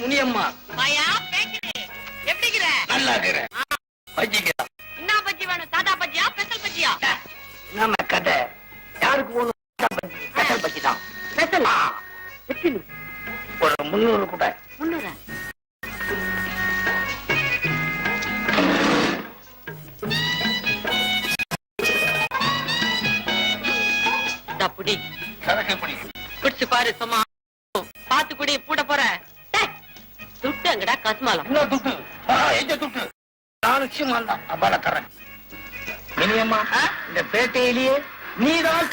முனியம்மா. மாயா பேக்கிறேன் எப்படிங்கிற? நல்லா இருக்கிறேன் வச்சிக்கலாம் என்ன பஜ்ஜி வேணும்? சாதா பஜ்ஜியா ஸ்பெஷல் பஜ்ஜியா? நம்ம கதை? யாருக்கு ஒண்ணு ஸ்பெஷல் பச்சி தான். ஸ்பெஷல்? ஒரு முந்நூறு கூட. சரக்கு பிடி. குடிச்சு பாரு சும்மா. பாத்து குடி பூட்ட போற. எங்க துட்டு? நான் நிச்சயமா தான். அப்பால தரேன். மினியம்மா இந்த பேட்டையிலேயே நீதான்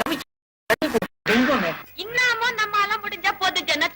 தெய்வமே இன்னமும் நம்ம எல்லாம் முடிஞ்சா போது ஜன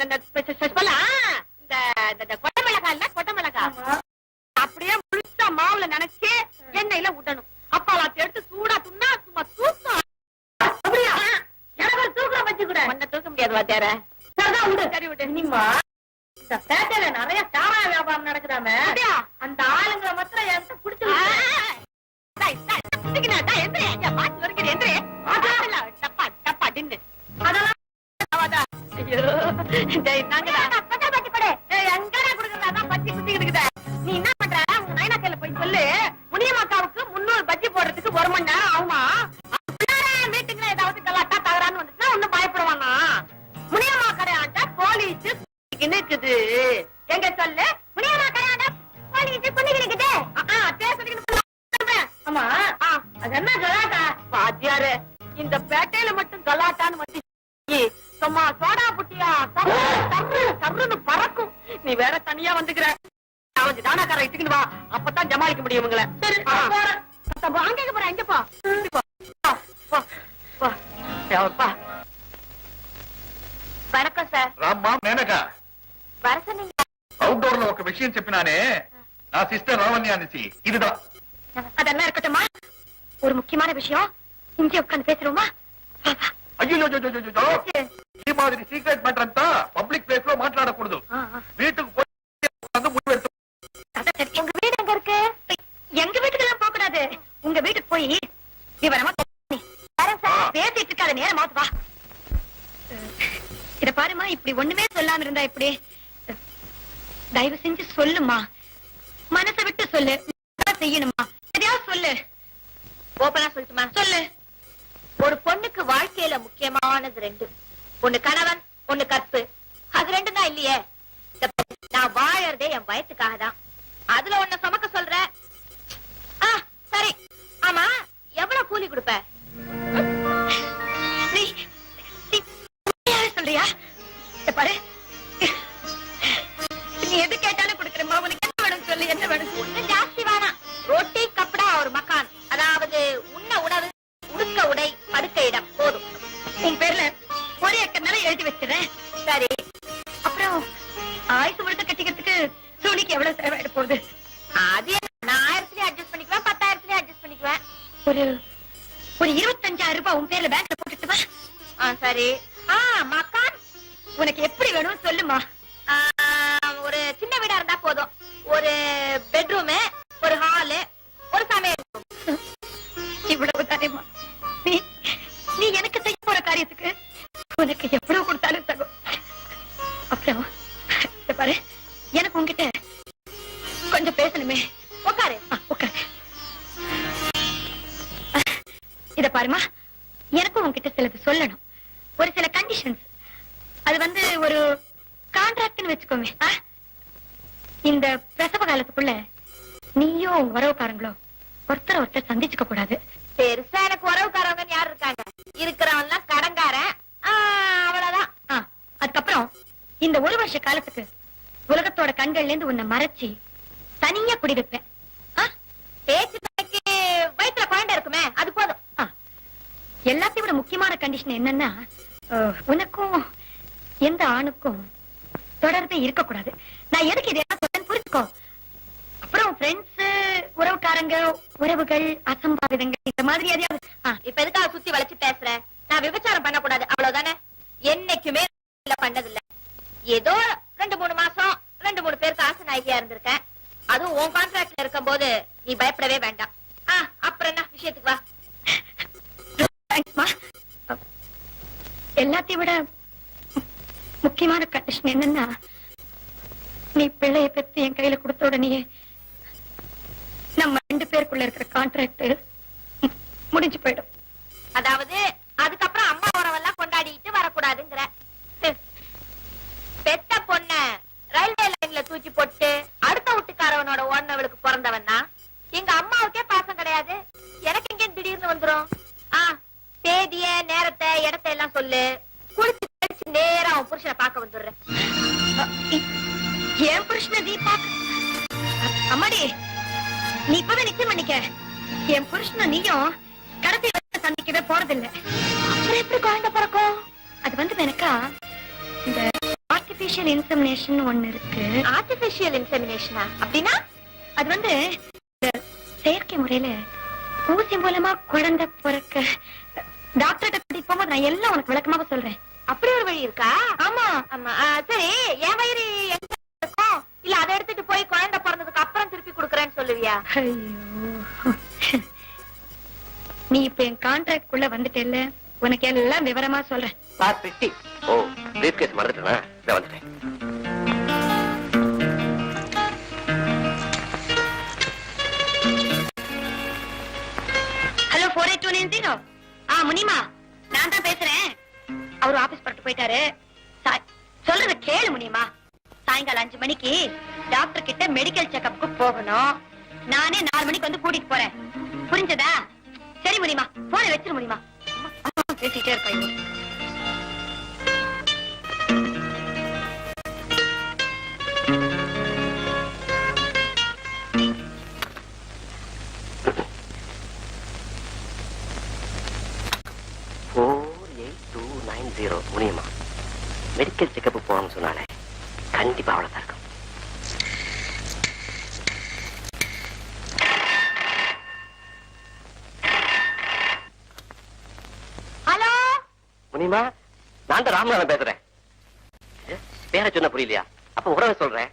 அது இந்த பேட்டையில மட்டும் கலாட்டான்னு வந்து ஏய், சும்மா சோடா புட்டியா சர்ரு, சர்ரு, சர்ருன்னு பறக்கும் நீ வேற தனியா வந்துக்கிற அவன் தானாக்கார இட்டுக்கிட்டு வா அப்பதான் ஜமாளிக்க முடியும் உங்களை சரி அங்க போற எங்க போ இங்க போ. போ, போ, போ. எவப்பா. வணக்கம் சார் రామ్మా మేనకా வர சொன்னீங்க అవుట్డోర్ లో ఒక విషయం చెప్పినానే నా సిస్టర్ లావణ్య అనేసి ఇదిదా அதெல்லாம் இருக்கட்டும்மா ஒரு முக்கியமான விஷயம் இங்கே உட்காந்து பேசுறோமா வா, வா. అయ్యో ఈ మాదిరి సీక్రెట్ మ్యాటర్ అంతా పబ్లిక్ ప్లేస్ లో మాట్లాడకూడదు ஆ, ஆ. வீட்டுக்கு போய் உட்கார்ந்து முடிவு எடுத்து அதான் சரி. உங்க வீடு எங்க இருக்கு எங்க வீட்டுக்கு எல்லாம் போக கூடாது உங்க வீட்டுக்கு போய் விவரமா பேசு. வரேன் சார். பேசிட்டு இருக்காத நேரம் வா இத பாருமா இப்படி ஒண்ணுமே சொல்லாம இருந்தா இப்படி தயவு செஞ்சு சொல்லுமா மனசை விட்டு சொல்லு நான் செய்யணுமா எதையாவது சொல்லு ஓப்பனா சொல்லட்டுமா சொல்லு ஒரு பொண்ணுக்கு வாழ்க்கையில முக்கியமானது ரெண்டு. ஒண்ணு கணவன் ஒண்ணு கற்பு. அது ரெண்டு தான் இல்லையே நான் வாழறதே என் வயத்துக்காக தான். அதுல ஒன்ன சுமக்க சொல்ற? சரி. ஆமா எவ்வளவு கூலி கொடுப்ப? சொல்றியா? பாரு. நீ எது கேட்டாலும் கொடுக்குறேம்மா. உனக்கு என்ன வேணும் சொல்லு என்ன வேணும் ஜாஸ்தி வேணாம். ரொட்டி வச்சிடறேன் சரி. அப்புறம் ஆயுசு முழுக்க கட்டிக்கிறதுக்கு துணிக்கு எவ்வளவு செலவாயிட போகுது? அது நான் ஆயிரத்துலயும் அட்ஜஸ்ட் பண்ணிக்குவேன் பத்தாயிரத்துலயும் அட்ஜஸ்ட் பண்ணிக்குவேன். ஒரு ஒரு இருபத்தஞ்சாயிரம் ரூபாய் உன் பேர்ல பேங்க்ல போட்டுட்டு வா. ஆ சரி. ஆ மக்கான் உனக்கு எப்படி வேணும் சொல்லுமா. ஒரு சின்ன வீடா இருந்தா போதும். ஒரு இந்த ஒரு வருஷ காலத்துக்கு உலகத்தோட கண்கள்ல இருந்து உன்னை மறைச்சி தனியா குடி வைப்பேன் பேச்சு வயிற்றுல குழந்தை இருக்குமே அது போதும். எல்லாத்தையும் விட முக்கியமான கண்டிஷன் என்னன்னா உனக்கும் எந்த ஆணுக்கும் தொடர்பே இருக்கக்கூடாது. நான் எதுக்கு இதை புரிஞ்சுக்கோ. அப்புறம் ஃப்ரெண்ட்ஸ் உறவுக்காரங்க உறவுகள் அசம்பாவிதங்கள் இந்த மாதிரி எதையாவது. இப்ப எதுக்காக சுத்தி வளைச்சு பேசுற? நான் விபச்சாரம் பண்ணக்கூடாது அவ்வளவுதானே? என்னைக்குமே பண்ணதில்ல. ஏதோ ரெண்டு மூணு மாசம் ரெண்டு மூணு பேருக்கு ஆசை நாயகியா இருந்திருக்கேன். அதுவும் உன் கான்ட்ராக்ட்ல இருக்கும்போது நீ பயப்படவே வேண்டாம். அப்புறம் என்ன? விஷயத்துக்கு வா. எல்லாத்தையும் விட முக்கியமான கண்டிஷன் என்னன்னா நீ பிள்ளைய பெத்து என் கையில கொடுத்த உடனே நம்ம ரெண்டு பேருக்குள்ள இருக்கிற கான்ட்ராக்ட் முடிஞ்சு போயிடும். அதாவது அதுக்கப்புறம் அம்மா உறவெல்லாம் கொண்டாடிட்டு வரக்கூடாதுங்கிற ஹ். பெத்த பொண்ண ரயில்வே லைன்ல தூக்கி போட்டு அடுத்த வீட்டுக்காரவனோட ஓடினவளுக்கு பிறந்தவன்னா? எங்க அம்மாவுக்கே பாசம் கிடையாது. எனக்கு எங்க திடீர்னு வந்துரும். ஆ தேதிய நேரத்தை இடத்தை எல்லாம் சொல்லு. இன்செமினேஷனா அப்படின்னா அது வந்து செயற்கை முறையில ஊசி மூலமா குழந்தை பிறக்க டாக்டர்கிட்ட கூட்டிட்டு போகும்போது நான் எல்லாம் உனக்கு விளக்கமாக சொல்றேன். அப்படி ஒரு வழி இருக்கா? ஆமா. ஆமா. சரி என் வயிறு எங்க இருக்கும்? இல்ல அதை எடுத்துட்டு போய் குழந்தை பிறந்ததுக்கு அப்புறம் திருப்பி குடுக்கறேன்னு சொல்லுவியா? ஐயோ. நீ இப்ப என் கான்ட்ராக்ட் குள்ள வந்துட்டேல்ல? உனக்கு எல்லாம் விவரமா சொல்றேன். சார் பிட்டி ஓ பிரீஃப் கேஸ் மறந்துட்டேனா? இதை வந்துட்டேன். Hello four eight two nine பேசுறேன். அவர் ஆபீஸ் பட்டு போயிட்டாரு. சாய்- சொல்றத கேளு முனிமா. சாயங்காலம் அஞ்சு மணிக்கு டாக்டர் கிட்ட மெடிக்கல் செக்கப்புக்கு போகணும். நானே நாலு மணிக்கு வந்து கூட்டிட்டு போறேன். புரிஞ்சதா? சரி முனிமா போன வச்சிரு முனிமா. பேசிட்டே இருக்கா nine zero Muniyamma medical checkup போகணும்னு சொன்னாலே கண்டிப்பா அவ்வளவுதான் இருக்கும். ஹலோ? முனியமா நான் தான் ராமநாதன் பேசுறேன். பேரை சொன்ன புரியலையா? அப்ப உறவை சொல்றேன்.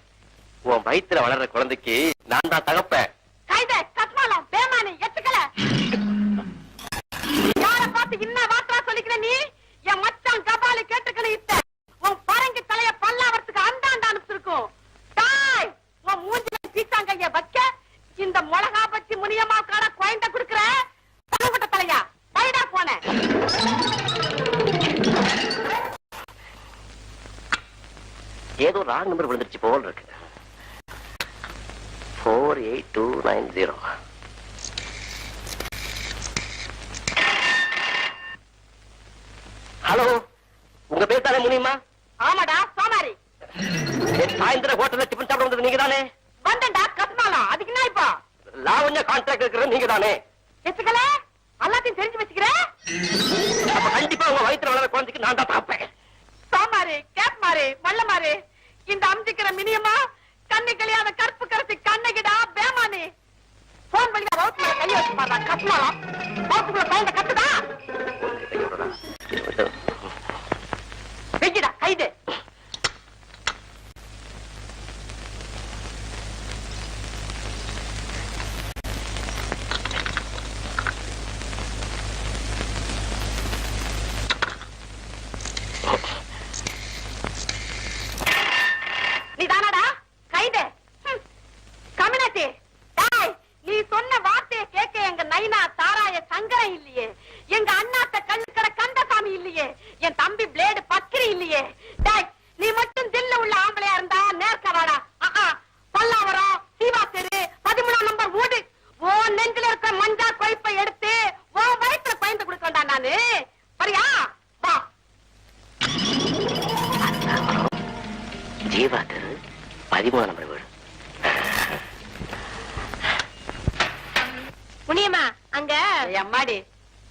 உன் வயித்துல வளர்ற குழந்தைக்கு நான் தான் தகப்பேன். யார பார்த்து இன்ன வார்த்தா சொல்லிக்கிற நீ? என் உன் பரங்கி தலைய பல்லாவரத்துக்கு அந்தாண்ட அனுப்பிச்சிருக்கும். தாய் உன் மூஞ்சில வைக்க இந்த மிளகா பச்சி முனியம்மா காட குழந்தை குடுக்கற தகவட்ட தலையா? பைடா போன. ஏதோ ராங் நம்பர் விழுந்துருச்சு போல் இருக்கு. Four eight two nine zero hello Muniyamma ஆமாடா சோமாரி. சாயந்தரம் ஹோட்டல்ல டிஃபன் சாப்பிட வந்தது நீங்க தானே வந்தண்டா அதுக்கு என்ன இப்போ? லாவண்யா கான்ட்ராக்ட் இருக்கிறது நீங்க தானே எத்துக்கல எல்லாத்தையும் தெரிஞ்சு வச்சுக்கிறேன் அப்ப கண்டிப்பா உங்க வயித்துல வளர குழந்தைக்கு நான் தான் பார்ப்பேன் சாமாரு கேப் மாறு மல்ல மாறு இந்த அம்ஜிக்கிற மினியமா கண்ணு கலியாத கருப்பு கருத்து கண்ணகிடா பேமானி. போன் பண்ணி வகுப்புல கைய வச்சு பாருடா கத்துமாலாம் வகுப்புல குழந்தை கத்துதா வெய்யடா கைது நீ தானடா கைது கம்யூனிட்டி டாய் நீ சொன்ன வார்த்தையை கேட்க எங்க நைனா தாராய சங்கரம் இல்லையே நானு வரியா வா ஜீவா தெரு பதிமூணு நம்பர் வீடு முனியம்மா அங்க அம்மாடி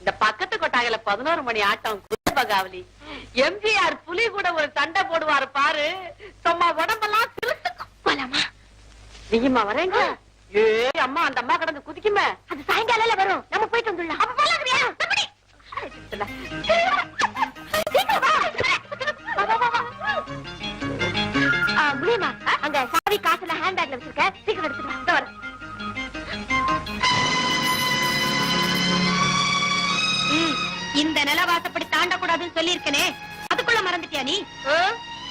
இந்த பக்கத்து கொட்டாயில பதினோரு மணி ஆட்டம் குலபகாவலி எம்ஜிஆர் புலி கூட ஒரு சண்டை போடுவாரு பாரு. சும்மா உடம்பெல்லாம் போலாமா? நீயுமா வரேங்க? ஏ அம்மா அந்த அம்மா கடந்து குதிக்குமே. அது சாயங்காலம் வரும். நம்ம போயிட்டு வந்துடலாம். அப்ப முனியம்மா. அங்க சாவி காசுல ஹேண்ட் பேக்ல வச்சிருக்க. சீக்கிரம் எடுத்துட்டு இந்த நிலவாசப்படி தாண்டக்கூடாதுன்னு சொல்லியிருக்கனே. அதுக்குள்ள மறந்துட்டியா நீ?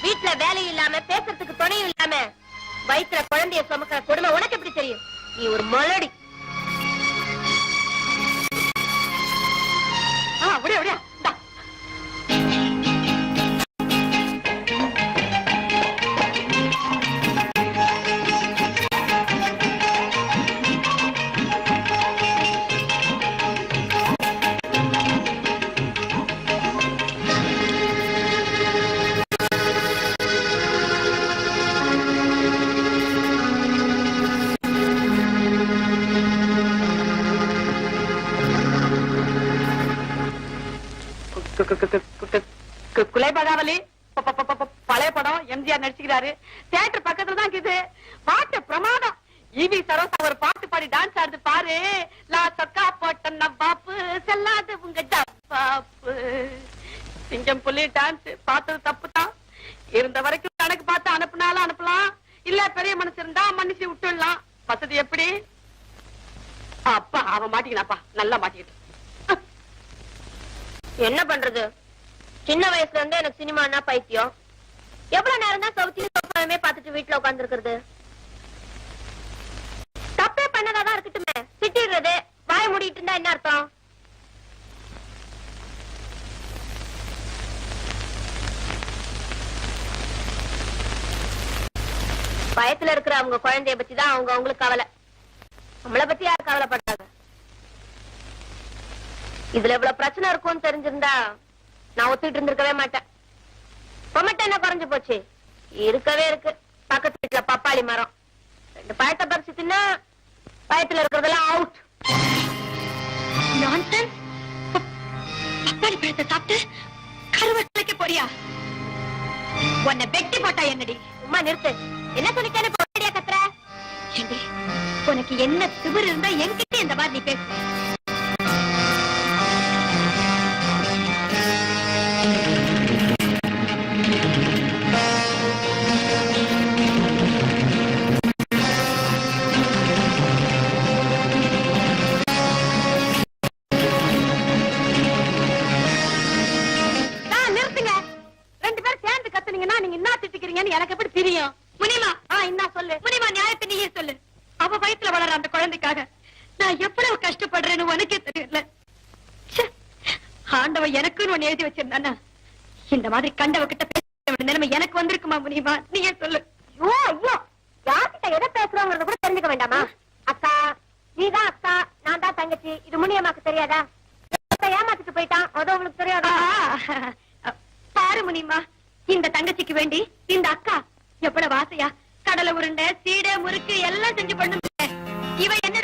வீட்டுல வேலை இல்லாம பேசுறதுக்கு துணையும் இல்லாம வயிற்றுல குழந்தைய சுமக்கிற கொடுமை உனக்கு எப்படி தெரியும்? நீ ஒரு மலடி அப்படியே அப்படியே நடிச்சுக்கிறாரு. தியேட்டர் பக்கத்துல தான் இருக்குது. பாட்டு பிரமாதம். ஈவி சரோசா ஒரு பாட்டு பாடி டான்ஸ் ஆடுது பாரு. லா சொக்கா போட்ட நவ்வாப்பு செல்லாது உங்க டப்பாப்பு. சிங்கம் புலி டான்ஸ் பார்த்தது தப்பு தான் இருந்த வரைக்கும் கணக்கு பார்த்து அனுப்புனாலும் அனுப்பலாம். இல்ல பெரிய மனசு இருந்தா மன்னிச்சு விட்டுடலாம். வசதி எப்படி? அப்பா அவன் மாட்டிக்கினாப்பா. நல்லா மாட்டிக்கிட்டு. என்ன பண்றது? சின்ன வயசுல இருந்தே எனக்கு சினிமான்னா பைத்தியம். எவ்வளவு நேரம் தான் சவுத்தியும் சோஃபாவுமே பார்த்துட்டு வீட்டுல உட்காந்துருக்குறது தப்பே பண்ணதாதான் இருக்கட்டுமே. திட்டிடுறது. வாய மூடிட்டு இருந்தா என்ன அர்த்தம்? பயத்துல இருக்கிற அவங்க குழந்தைய பத்தி தான் அவங்க அவங்களுக்கு கவலை. நம்மளை பத்தி யார் கவலைப்பட்டாங்க இதுல இவ்வளவு பிரச்சனை இருக்கும்னு தெரிஞ்சிருந்தா நான் ஒத்துக்கிட்டு இருந்திருக்கவே மாட்டேன். பொமட்டை என்ன குறைஞ்சு போச்சு? இருக்கவே இருக்கு. பக்கத்து வீட்டுல பப்பாளி மரம். ரெண்டு பழத்தை பறிச்சு தின்னா பயத்துல இருக்கிறதெல்லாம் அவுட் நான்சென்ஸ் பப்பாளி பழத்தை சாப்பிட்டு கருவட்டைக்கு போறியா? உன்னை வெட்டி போட்டா என்னடி? உமா நிறுத்து. என்ன சொல்லிட்டானே போடியா கத்துற? ஏண்டி உனக்கு என்ன திமிர் இருந்தா என்கிட்ட இந்த மாதிரி நீ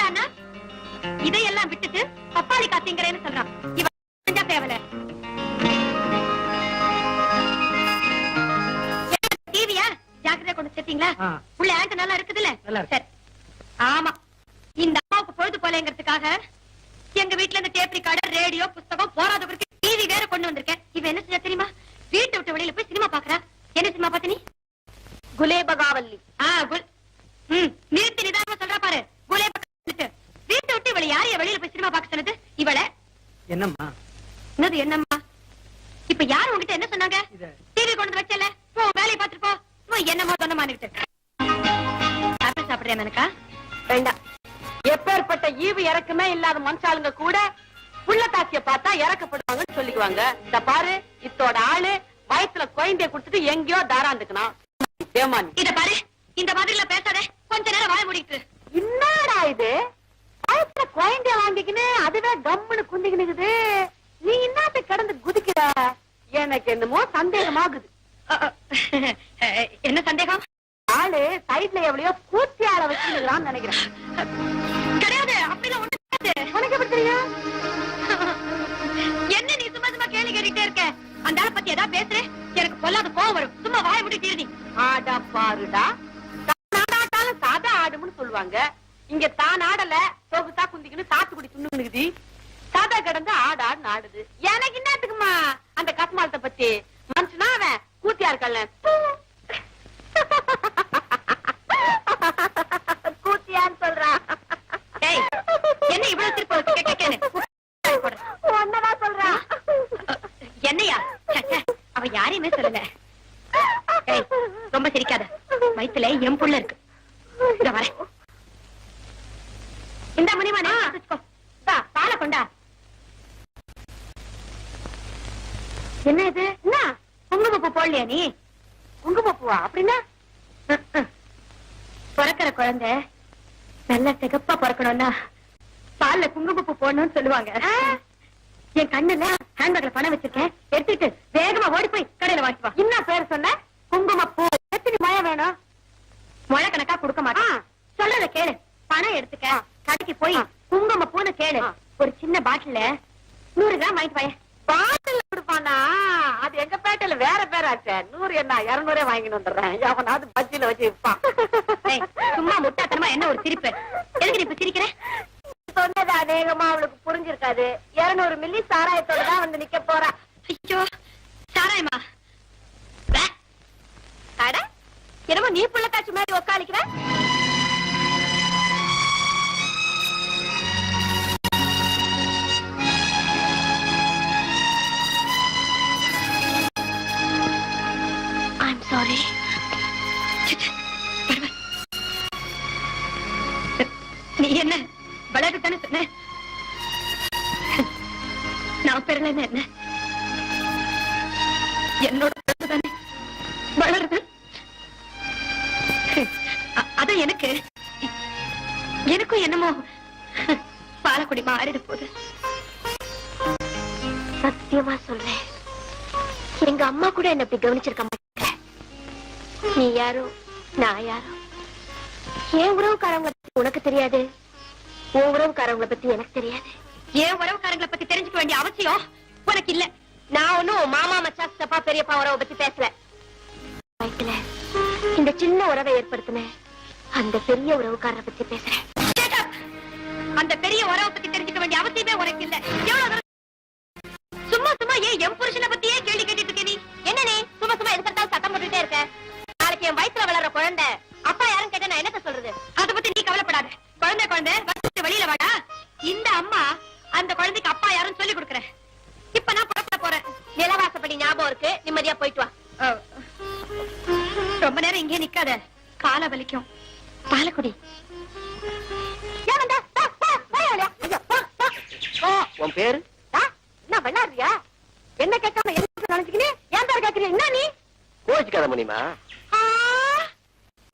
என்னடான்னா இதையெல்லாம் விட்டுட்டு பப்பாளி காத்திங்கிறேன்னு சொல்றான். இவ செஞ்சா தேவல டிவியா? ஜாக்கிரதையா கொண்டு சேர்த்தீங்களா? ஆ. உள்ள ஆண்ட் நல்லா இருக்குதுல்ல? நல்லா இருக்கு. சரி. ஆமா. இந்த அம்மாவுக்கு பொழுது போலேங்கிறதுக்காக எங்க வீட்டுல இருந்து டேப் ரிகார்டர் ரேடியோ புஸ்தகம் போராதவருக்கு டிவி வேற கொண்டு வந்திருக்கேன். இவ என்ன செஞ்சா தெரியுமா? வீட்டை விட்டு வெளியில போய் சினிமா பாக்குறா. என்ன சினிமா பார்த்த நீ குலேபகாவல்லி. ஆ குல் ம் நிறுத்தி நிதானமா சொல்றா பாரு. குலே பக்கத்து வீட்டை விட்டு இவளை யாரைய வெளியில போய் சினிமா பார்க்க சொன்னது? இவளை. என்னம்மா? என்னது என்னம்மா? இப்ப யார் உங்ககிட்ட என்ன சொன்னாங்க? டிவி கொண்டு வச்சல போ வேலையை பார்த்துட்டு போ. போ, என்னமோ சொன்னமானுக்கிட்டு ஆப்பிள் சாப்பிடுறியா எனக்கா வேண்டாம். எப்பேற்பட்ட ஈவு இறக்குமே இல்லாத மனுஷாளுங்க கூட புள்ள தாசிய பார்த்தா இறக்கப்படுவாங்கன்னு சொல்லிக்குவாங்க. இந்த பாரு இத்தோட ஆளு வயசுல குழந்தைய கொடுத்துட்டு எங்கேயோ தாராந்துக்கணும் இத பாரு இந்த மாதிரி எல்லாம் பேசாத. கொஞ்ச நேரம் வாய இரு. என்னடா இது? வயசுல குழந்தைய வாங்கிக்கின்னு அதுவே கம்முன்னு குந்திக்கினுக்குது நீ என்ன எனக்கு என்னமோ சந்தேகமாகுது. என்ன சந்தேகம்? ஆளு சைடுல எவ்வளவு கூத்தி ஆள வச்சுக்கிறான்னு நினைக்கிறேன். கிடையாது அப்படிலாம் ஒண்ணு கிடையாது. உனக்கு எப்படி தெரியும்? என்ன நீ சும்மா சும்மா கேள்வி கேட்டுட்டே இருக்க? அந்த ஆளை பத்தி ஏதாவது பேசுற. எனக்கு பொல்லாத கோவம் வரும். சும்மா வாய முடி தீர்தி ஆடா பாருடா. சாதா ஆடும்னு சொல்லுவாங்க. இங்க தான் ஆடல சொகுசா குந்திக்கின்னு சாத்துக்குடி துண்ணுக்குது சாதா கிடந்து ஆடு ஆடுன்னு ஆடுது. எனக்கு என்னத்துக்குமா அந்த கஸ்மாலத்தை பத்தி. மனுஷனா அவன் கூத்தியா இருக்கல்ல கூத்தியான்னு சொல்றான். என்ன இவ்வளவு திருப்பி ஒன்னதான் சொல்றான். என்னையா? அவ யாரையுமே சொல்லல. ரொம்ப சிரிக்காத. வயித்துல என் புள்ள இருக்கு இங்க வரேன் இந்த மணிமானே வச்சுக்கோ தா, பாலை கொண்டா என்ன இது என்ன குங்குமப்பூ போடலையா நீ குங்குமப்பூவா அப்படின்னா ம், ம். பிறக்கிற குழந்தை. நல்ல சிகப்பா பிறக்கணும்னா பால்ல குங்குமப்பூ போடணும்னு சொல்லுவாங்க. என் கண்ணுல ஹேண்ட்பேக்ல பணம் வச்சிருக்கேன் எடுத்துட்டு வேகமா ஓடி போய் கடையில வாங்கிட்டு வா என்ன பேர் சொன்ன குங்குமப்பூ எத்தனை மழை வேணும் முழை கணக்கா கொடுக்க மாட்டான் சொல்றத கேளு பணம் எடுத்துக்க கடைக்கு போய் குங்குமப்பூன்னு கேளு ஆ. ஒரு சின்ன பாட்டில நூறு கிராம் வாங்கிட்டு வாயேன் பாட்டில் கொடுப்பானா அது எங்க பேட்டையில வேற பேராச்சே நூறு என்ன இருநூறே வாங்கிட்டு வந்துடுறேன் எவனாவது பஜ்ஜில வச்சு விற்பான் சும்மா முட்டாத்தனமா என்ன ஒரு சிரிப்பு? எதுக்கு நீ இப்ப சிரிக்கிற? சொன்னது அநேகமா அவளுக்கு புரிஞ்சிருக்காது. இருநூறு மில்லி சாராயத்தோட தான் வந்து நிக்க போறா. ஐயோ சாராயமா. அட என்னமோ நீ புள்ளக்காட்சி மாதிரி உக்காளிக்கிற? I'm sorry. நீ என்ன? விளையாட்டுத்தானே சொன்ன? நான் பெறலன்னு என்ன? என்னோட தானே வளருது? அதான் எனக்கு. எனக்கும் என்னமோ பாலக்குடி மாறிட போகுது. சத்தியமா சொல்றேன். எங்க அம்மா கூட என்ன இப்படி கவனிச்சிருக்க மாட்டேன். நீ யாரோ? நான் யாரோ? என் உறவுக்காரங்களை உனக்கு தெரியாது. உன் உறவுக்காரங்களை பத்தி எனக்கு தெரியாது. ஏன் உறவுக்காரங்களை பத்தி தெரிஞ்சுக்க வேண்டிய அவசியம் உனக்கு இல்ல. நான் ஒன்னும் மாமா மச்சா சித்தப்பா பெரியப்பா உறவை பத்தி பேசல. வயித்துல இந்த சின்ன உறவை ஏற்படுத்தின அந்த பெரிய உறவுக்காரரை பத்தி பேசுறேன். அந்த பெரிய உறவை பத்தி தெரிஞ்சுக்க வேண்டிய அவசியமே உனக்கு இல்ல. எவ்வளவு சும்மா சும்மா ஏன் என் புருஷனை பத்தியே கேள்வி கேட்டுட்டு இருக்க நீ? என்ன நீ? சும்மா சும்மா எதுக்கு சத்தம் போட்டுட்டே இருக்க? நாளைக்கு என் வயித்துல வளர்ற குழந்தை அப்பா யாரும் கேட்டா நான் என்னத்த சொல்றது? குழந்தை குழந்தை வெளியில வாடா. இந்த அம்மா அந்த குழந்தைக்கு அப்பா யாருன்னு சொல்லி கொடுக்குறேன். இப்ப நான் புறப்பட போறேன். நிலவாசப்படி ஞாபகம் இருக்கு. நிம்மதியா போயிட்டு வா. ரொம்ப நேரம் இங்கே நிக்காத. கால வலிக்கும். பாலக்குடி. ஏன் உன் பேரு? என்ன விளையாடுறியா என்ன கேட்காம என்ன நினைச்சுக்கினே? ஏன் பேர் கேக்குறீங்க என்ன நீ? கோச்சிக்காத மணிமா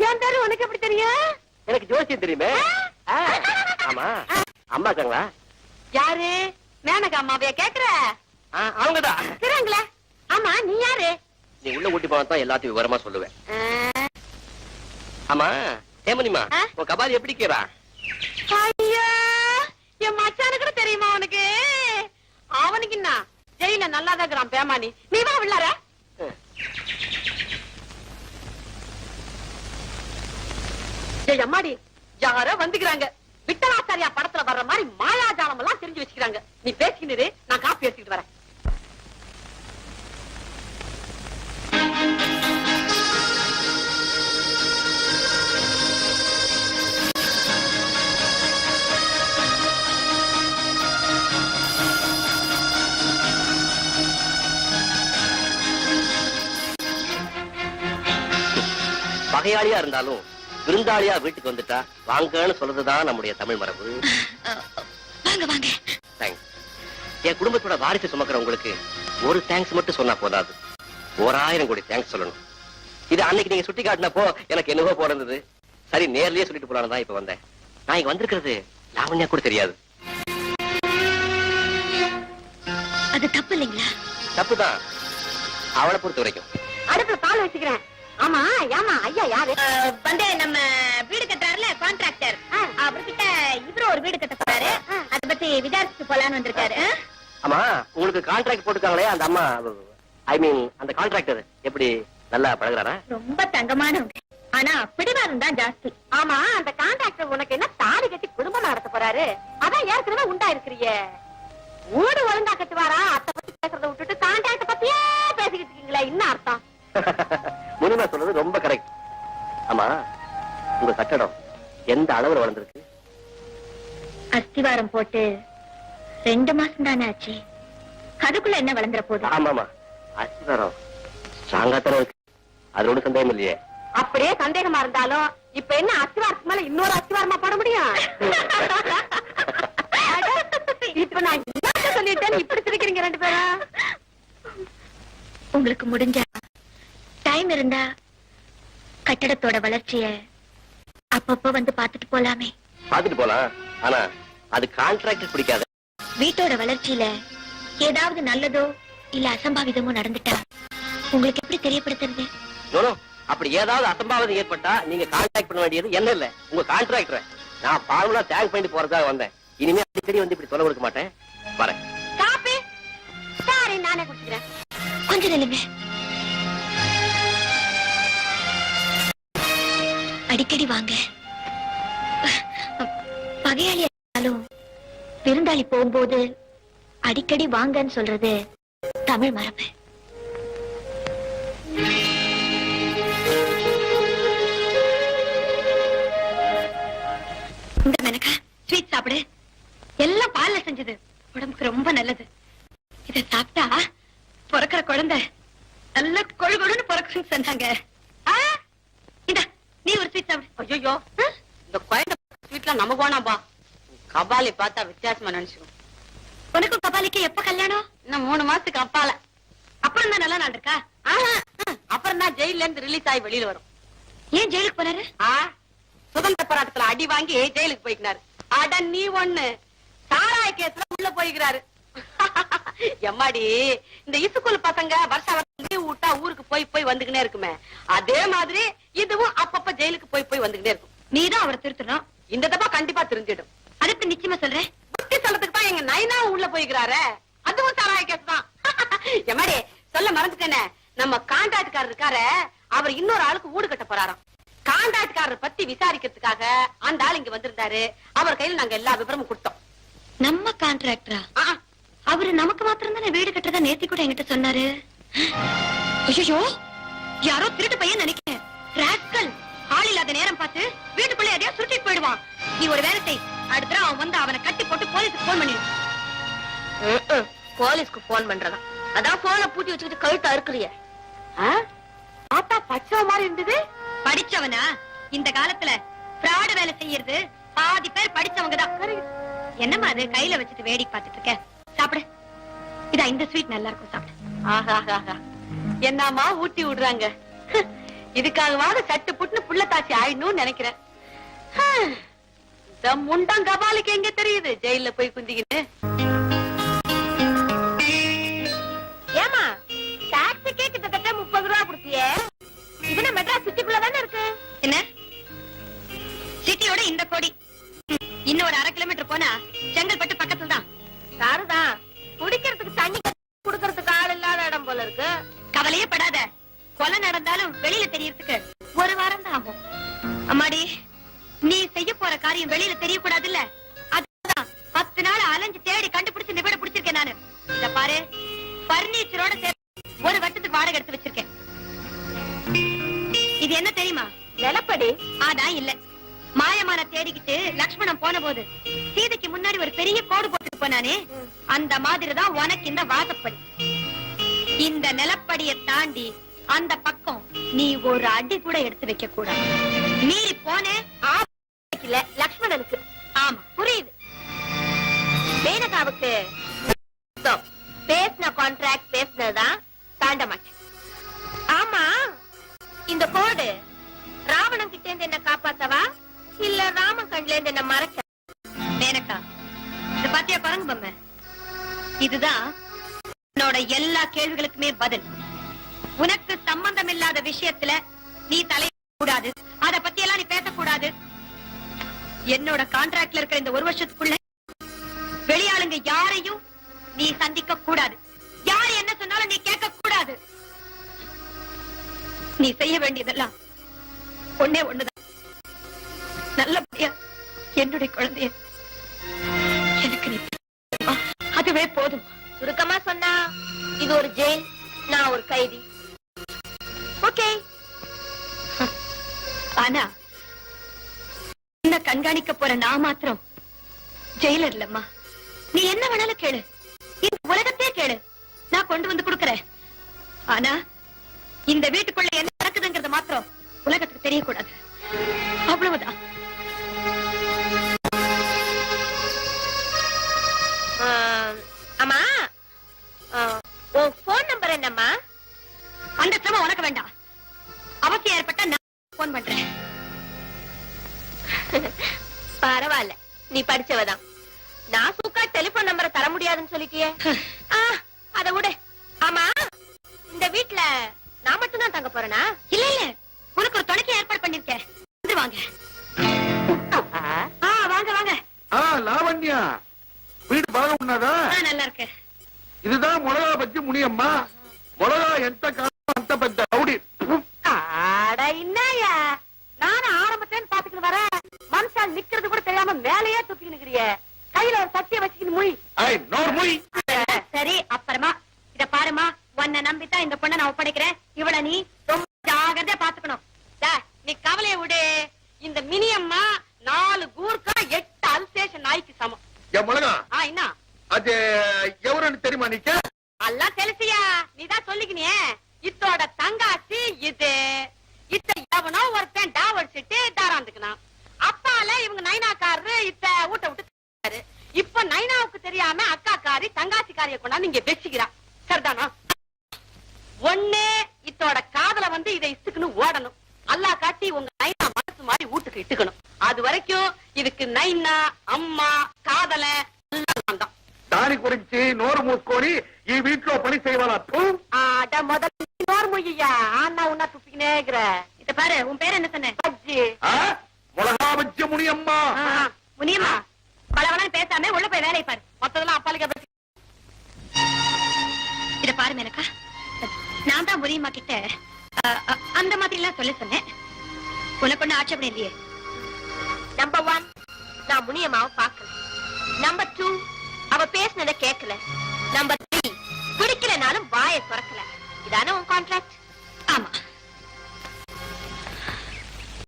என் பேரு? உனக்கு எப்படி தெரியும்? எனக்கு ஜோசியம் தெரியுமே. ஆமா. அம்மா இருக்காங்களா? யாரு? மேனகா அம்மாவைய கேக்குற? அவங்கதான் இருக்கிறாங்களே ஆமா நீ யாரு? நீ உள்ள ஊட்டி போனா தான் எல்லாத்தையும் விவரமா சொல்லுவேன். ஆமா ஏமனிமா? உன் கபாலி எப்படி கேரா ஐயா என் மச்சானு கூட தெரியுமா உனக்கு? அவனுக்கு என்ன ஜெயில நல்லாதான் இருக்கிறான் பேமானி. நீ வா ஏய் அம்மாடி யாரோ வந்துக்கிறாங்க. விட்டலாச்சாரியா படத்துல வர்ற மாதிரி மாயாஜாலம் எல்லாம் தெரிஞ்சு வச்சுக்கிறாங்க. நீ பேசிக்கிட்டு நான் காப்பி எடுத்துக்கிட்டு வரேன். பகையாளியா இருந்தாலும் விருந்தாளியா வீட்டுக்கு வந்துட்டா வாங்கன்னு சொல்றதுதான் நம்முடைய தமிழ் மரபு. வாங்க வாங்க. தேங்க்ஸ் என் குடும்பத்தோட வாரிசு சுமக்கிற உங்களுக்கு ஒரு தேங்க்ஸ் மட்டும் சொன்னா போதாது. ஓராயிரம் கோடி தேங்க்ஸ் சொல்லணும். இது அன்னைக்கு நீங்க சுட்டி காட்டினப்போ எனக்கு என்னவோ போறது சரி நேர்லயே சொல்லிட்டு போலான்னு தான் இப்ப வந்தேன். நான் இங்க வந்திருக்கிறது லாவண்யா கூட தெரியாது. அது தப்பு இல்லைங்களா? தப்புதான். அவளை பொறுத்த வரைக்கும். அடுப்புல பால் வச்சுக்கிறேன். ஆமா ஏமா ஐயா யாரு? வந்து நம்ம வீடு விசாரிச்சுட்டு போலான்னு வந்திருக்காரு. ஆமா உங்களுக்கு கான்ட்ராக்ட் போட்டுருக்காங்களே அந்த அம்மா ஐ மீன் அந்த கான்ட்ராக்டர் எப்படி நல்லா பழகுறாரா? ரொம்ப தங்கமானவங்க. ஆனா பிடிவாதம் தான் ஜாஸ்தி. ஆமா அந்த கான்ட்ராக்டர் உனக்கு என்ன தாலி கட்டி குடும்பம் நடத்த போறாரு? அதான் ஏற்கனவே உண்டா இருக்கிறிய ஊடு ஒழுங்கா கட்டுவாரா? அத பத்தி பேசுறத விட்டுட்டு கான்ட்ராக்ட் பத்தியே பேசிக்கிட்டு இருக்கீங்களே என்ன அர்த்தம்? முனிமா சொல்றது ரொம்ப கரெக்ட் ஆமா உங்க கட்டடம் எந்த அளவுல வளர்ந்துருக்கு? அஸ்திவாரம் போட்டு ரெண்டு மாசம் தானே ஆச்சு. அதுக்குள்ள என்ன வளர்ந்துற போகுது ஆமாமா. அஸ்திவாரம் ஸ்ட்ராங்கா தானே இருக்கு. அது ஒன்றும் சந்தேகம் இல்லையே. அப்படியே சந்தேகமா இருந்தாலும் இப்ப என்ன அஸ்திவாரத்துக்கு மேல இன்னொரு அஸ்திவாரமா போட முடியும்? இப்ப நான் என்ன சொல்லிட்டேன் இப்படி சிரிக்கிறீங்க ரெண்டு பேரும்? உங்களுக்கு முடிஞ்சா டைம் இருந்தா கட்டடத்தோட வளர்ச்சிய அப்பப்போ வந்து பாத்துட்டு போலாமே. பாத்துட்டு போலாம். ஆனா அது கான்ட்ராக்ட் பிடிக்காது. வீட்டோட வளர்ச்சியில ஏதாவது நல்லதோ இல்ல அசம்பாவிதமோ நடந்துட்டா உங்களுக்கு எப்படி தெரியப்படுத்துறது? அப்படி ஏதாவது அசம்பாவிதம் ஏற்பட்டா நீங்க கான்டாக்ட் பண்ண வேண்டியது என்ன இல்ல? உங்க கான்ட்ராக்டர் நான் ஃபார்முலா தேங்க் பண்ணிட்டு போறதாக வந்தேன். இனிமே அடிக்கடி வந்து இப்படி தொலை கொடுக்க மாட்டேன். வரேன். காப்பி! சாரி நானே குடிச்சுக்கிறேன் கொஞ்சம் நில்லுங்க. அடிக்கடி வாங்க. பகையாளி இருந்தாலும் விருந்தாளி போகும்போது அடிக்கடி வாங்கன்னு சொல்றது தமிழ் மரபு. இந்த மெனக்கா ஸ்வீட் சாப்பிடு. எல்லாம் பால்ல செஞ்சது. உடம்புக்கு ரொம்ப நல்லது. இத சாப்பிட்டா பிறக்கிற குழந்தை நல்ல கொழு கொழுன்னு பிறக்குன்னு சொன்னாங்க. இந்த நீ ஒரு ஸ்வீட் சாப்பிடு. ஐயோ இந்த குழந்தை ஸ்வீட்லாம் நம்ம போனாம்பா கபாலி பார்த்தா வித்தியாசமா நினைச்சுக்கோ உனக்கும் கபாலிக்கு எப்ப கல்யாணம்? இன்னும் மூணு மாசத்துக்கு அப்பால. அப்புறம் தான் நல்ல நாள் இருக்கா அப்புறம் தான் ஜெயில இருந்து ரிலீஸ் ஆகி வெளியில வரும். ஏன் ஜெயிலுக்கு போனாரு? ஆ சுதந்திர போராட்டத்துல அடி வாங்கி ஜெயிலுக்கு போய்க்கினாரு. அட நீ ஒண்ணு. சாராய கேஸ்ல உள்ள போய்க்கிறாரு. எம்மாடி இந்த இசுக்குல் பசங்க வருஷ வருஷம் லீவ் விட்டா ஊருக்கு போய் போய் வந்துகினே இருக்குமே. அதே மாதிரி இதுவும் அப்பப்ப ஜெயிலுக்கு போய் போய் வந்துகினே இருக்கும். நீதான் அவரை திருத்தணும். இந்த தப்பா கண்டிப்பா தெரிஞ்சிடும் அதுக்கு நிச்சயமா சொல்றேன். புத்தி சொல்லத்துக்கு தான் எங்க நைனா உள்ள போய்க்கிறாரே. அதுவும் சாராய கேஸ் தான். எம்மாடி சொல்ல மறந்துட்டேனே. நம்ம கான்ட்ராக்ட்காரர் இருக்காரு அவர் இன்னொரு ஆளுக்கு வீடு கட்ட போறாராம். கான்ட்ராக்ட்காரர் பத்தி விசாரிக்கிறதுக்காக அந்த ஆள் இங்க வந்திருந்தாரு. அவர் கையில நாங்க எல்லா விவரமும் கொடுத்தோம். நம்ம கான்ட்ராக்டரா அவரு நமக்கு மாத்திரம் தானே வீடு கட்டுறதா நேத்தி கூட என்கிட்ட சொன்னாரு? ஐயோ யாரோ திருட்டு பையன் நினைக்கிறேன். ஆள் இல்லாத நேரம் பார்த்து வீட்டுக்குள்ள எதையோ சுருட்டிட்டு போயிடுவான். நீ ஒரு வேலை செய். அடுத்த அவன் வந்து அவனை கட்டி போட்டு போலீஸுக்கு போன் பண்ணிடு. ம்ம். போலீஸ்க்கு போன் பண்றதா அதான் போனை பூட்டி வச்சுக்கிட்டு கழுத்து அறுக்குறிய. ஆத்தா பச்சை மாதிரி இருந்தது? படிச்சவனா? இந்த காலத்துல fraud வேலை செய்யறது பாதி பேர் படிச்சவங்க தான் என்னம்மா அது? கையில வச்சுட்டு வேடிக்கை பார்த்துட்டு இருக்க. சாப்பிடு. இதா இந்த ஸ்வீட் நல்லா இருக்கும் சாப்பிடு. ஆஹா என்னம்மா ஊட்டி விடுறாங்க? இதுக்காகவாவது சட்டு புட்டுன்னு புள்ள தாச்சி ஆயிடணும்னு நினைக்கிறேன். தம் இந்த முண்டம் கபாலுக்கு எங்க தெரியுது? ஜெயில போய் குந்திக்கின்னு. நீ ஒரு அடி கூட எடுத்து வைக்க கூடாது. மீறி போனே இல்ல லக்ஷ்மணனுக்கு. ஆமா புரியுது. மேனகாவுக்கு பேசின கான்ட்ராக்ட் பேசினதுதான் தாண்ட மாட்டேன் ஆமா இந்த கோடு ராவணன் கிட்ட இருந்து என்ன காப்பாத்தவா? இல்ல ராமன் கண்ல இருந்து என்ன மறைக்க? மேனகா இத பாத்தியா குரங்கு பொம்மை? இதுதான் என்னோட எல்லா கேள்விகளுக்குமே பதில். உனக்கு சம்பந்தம் இல்லாத விஷயத்துல நீ தலை கூடாது அத பத்தி எல்லாம் நீ பேசக்கூடாது. என்னோட கான்ட்ராக்ட்ல இருக்கிற இந்த ஒரு வருஷத்துக்குள்ள வெளியாளுங்க யாரையும் நீ சந்திக்க கூடாது யார் என்ன சொன்னாலும் நீ கேட்க கூடாது நீ செய்ய வேண்டியதெல்லாம் ஒன்னே ஒண்ணுதான். நல்லபடியா என்னுடைய குழந்தைய. எனக்கு நீ அதுவே போதும். சுருக்கமா சொன்னா இது ஒரு ஜெயில் நான் ஒரு கைதி. ஓகே. ஆனா என்ன கண்காணிக்க போற நான் மாத்திரம் ஜெயிலர் இல்லம்மா நீ என்ன வேணாலும் கேளு. இந்த உலகத்தையே கேளு. நான் கொண்டு வந்து கொடுக்கறேன். ஆனா இந்த வீட்டுக்குள்ள என்ன நடக்குதுங்கிறது மாத்திரம் உலகத்துக்கு தெரியக்கூடாது. அவ்வளவுதான். அம்மா உன் போன் நம்பர் என்னம்மா? அந்த சிரமம் உனக்கு வேண்டாம். அவசியம் ஏற்பட்டா நான் போன் பண்றேன். பரவாயில்ல. நீ படிச்சவதான். நான் சுக்கா டெலிபோன் நம்பரை தர முடியாதுன்னு சொல்லிட்டியே. அத விடு. ஆமா இந்த வீட்டுல நான் மட்டும் தான் தங்க போறேனா? இல்ல இல்ல. உனக்கு ஒரு துணைக்கு ஏற்பாடு பண்ணிருக்கேன். வந்து வாங்க. வாங்க வாங்க. லாவண்யா. வீடு பழக உண்ணாதா நல்லா இருக்கு இதுதான் மிளகா பஜ்ஜி முனியம்மா. மிளகா எந்த காலம் அந்த பெத்த ரவுடி. என்னையா நானும் ஆரம்பத்தேன்னு பாத்துக்கிட்டு வர மனுஷால் நிக்கிறது கூட தெரியாம மேலேயே தூக்கி நிக்கிறிய. கையில ஒரு சத்திய வச்சுக்கிட்டு முய். சரி அப்புறமா இத பாருமா. உன்னை நம்பித்தான் இந்த பொண்ணை நான் ஒப்படைக்கிறேன். இவள நீ பாத்துக்கணும் நீ கவலைய விடு. இந்த மினியம்மா நாலு கூர்க்கா எட்டு அல்சேஷன் நாய்க்கு சமம். என்ன? அது எவருன்னு தெரியுமா நீக்க எல்லாம் தெரிசியா நீதான் சொல்லிக்கினியே. இதோட தங்காசி இது. இத்த எவனோ ஒருத்தன் டாவடிச்சிட்டு தாராந்துக்கணும் அப்பால இவங்க நைனாக்காரரு இத்த ஊட்ட விட்டு இப்ப நைனாவுக்கு தெரியாம அக்காக்காரி தங்காச்சிக்காரிய கொண்டாந்து இங்க வச்சுக்கிறா. சரிதானா? ஒண்ணு இத்தோட காதல வந்து இதை இசுக்குன்னு ஓடணும். அல்லா காட்டி உங்க நைனா மனசு மாதிரி வீட்டுக்கு இட்டுக்கணும். அது வரைக்கும் இதுக்கு நைனா அம்மா காதல எல்லாம் தான். దాని గురించి నోరు మూసుకొని ఈ వీటిలో పని చేయవాలా థూ. ஆட முதல்ல இன்னொரு மொய்யா ஆனா உன்னா துப்பிக்கினே இருக்கிற இத பாரு உன் பேர் என்ன சொன்ன பஜ்ஜி ఆ? మొలగా బజ్జి మునియమ్మ முனியம்மா பலவெல்லாம் பேசாம உள்ள போய் வேலையை பாரு மொத்ததெல்லாம் அப்பாலிக்க பத்தி இத பாரு மேனக்கா நான் தான் முனியம்மா கிட்ட அ, அ, அந்த மாதிரி எல்லாம் சொல்ல சொன்னேன் உனக்கு ஒண்ணு ஆட்சேபணம் இல்லையே நம்பர் ஒன் நான் முனியம்மாவை பார்க்கல நம்பர் டூ அவ பேசினத கேட்கல நம்பர் த்ரீ குடிக்கலனாலும் வாயை திறக்கல. இதானே உன் கான்ட்ராக்ட் ஆமா.